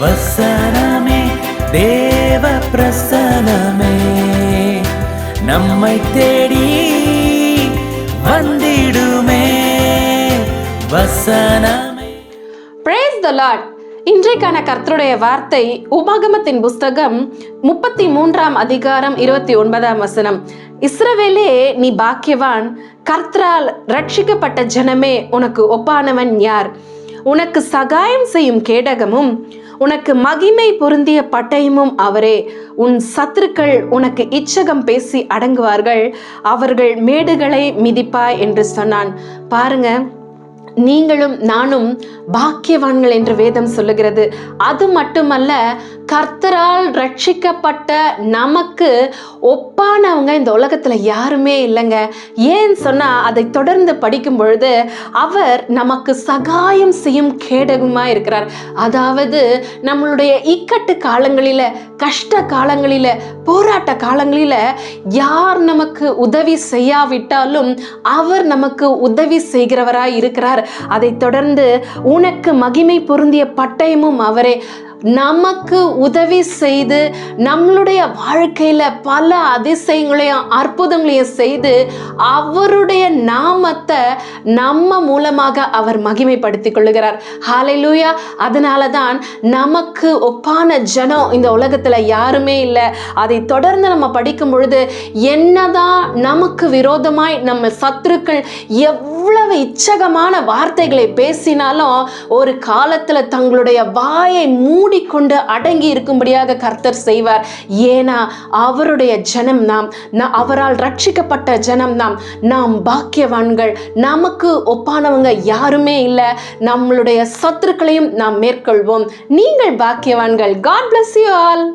வசனமே தேவ பிரசனமே நம்மை தேடி வந்திடுமே வசனமே. பிரேஸ் த லார்ட் இன்றைக்கான கர்த்தருடைய வார்த்தை உபாகமத்தின் புஸ்தகம் முப்பத்தி மூன்றாம் அதிகாரம் இருபத்தி ஒன்பதாம் வசனம். இஸ்ரவேலே நீ பாக்கியவான் கர்த்தரால் ரட்சிக்கப்பட்ட ஜனமே உனக்கு ஒப்பானவன் யார்? உனக்கு சகாயம் செய்யும் கேடகமும் உனக்கு மகிமை பொருந்திய பட்டயமும் அவரே. உன் சத்துருக்கள் உனக்கு இச்சகம் பேசி அடங்குவார்கள். அவர்கள் மேடுகளை மிதிப்பாய் என்று சொன்னான். பாருங்க நீங்களும் நானும் பாக்கியவான்கள் என்று வேதம் சொல்லுகிறது. அது மட்டுமல்ல கர்த்தரால் ரட்சிக்கப்பட்ட நமக்கு ஒப்பானவங்க இந்த உலகத்தில் யாருமே இல்லைங்க. ஏன் சொன்னால் அதை தொடர்ந்து படிக்கும் பொழுது அவர் நமக்கு சகாயம் செய்யும் கேடகமா இருக்கிறார். அதாவது நம்மளுடைய இக்கட்டு காலங்களில் கஷ்ட காலங்களில் போராட்ட காலங்களில் யார் நமக்கு உதவி செய்யாவிட்டாலும் அவர் நமக்கு உதவி செய்கிறவராய் இருக்கிறார். அதை தொடர்ந்து உனக்கு மகிமை பொருந்திய பட்டயமும் அவரே. நமக்கு உதவி செய்து நம்மளுடைய வாழ்க்கையில பல அதிசயங்களையும் அற்புதங்களையும் செய்து அவருடைய நாமத்தை நம்ம மூலமாக அவர் மகிமைப்படுத்திக் கொள்ளுகிறார். ஹalleluya அதனால தான் நமக்கு ஒப்பான ஜனம் இந்த உலகத்துல யாருமே இல்லை. அதை தொடர்ந்து நம்ம படிக்கும் பொழுது என்னதான் நமக்கு விரோதமாய் நம்ம சத்துருக்கள் எவ்வளவு இச்சகமான வார்த்தைகளை பேசினாலும் ஒரு காலத்துல தங்களுடைய வாயை மூடிக்கொண்டு அடங்கி இருக்கும்படியாக கர்த்தர் செய்வார். ஏன்னா அவருடைய ஜனம் நாம் அவரால் ரட்சிக்கப்பட்ட ஜனம் நாம் நாம் பாக்கியவான்கள். நமக்கு ஒப்பானவங்க யாருமே இல்லை. நம்மளுடைய சத்துருக்களையும் நாம் மேற்கொள்வோம். நீங்கள் பாக்கியவான்கள். God bless you all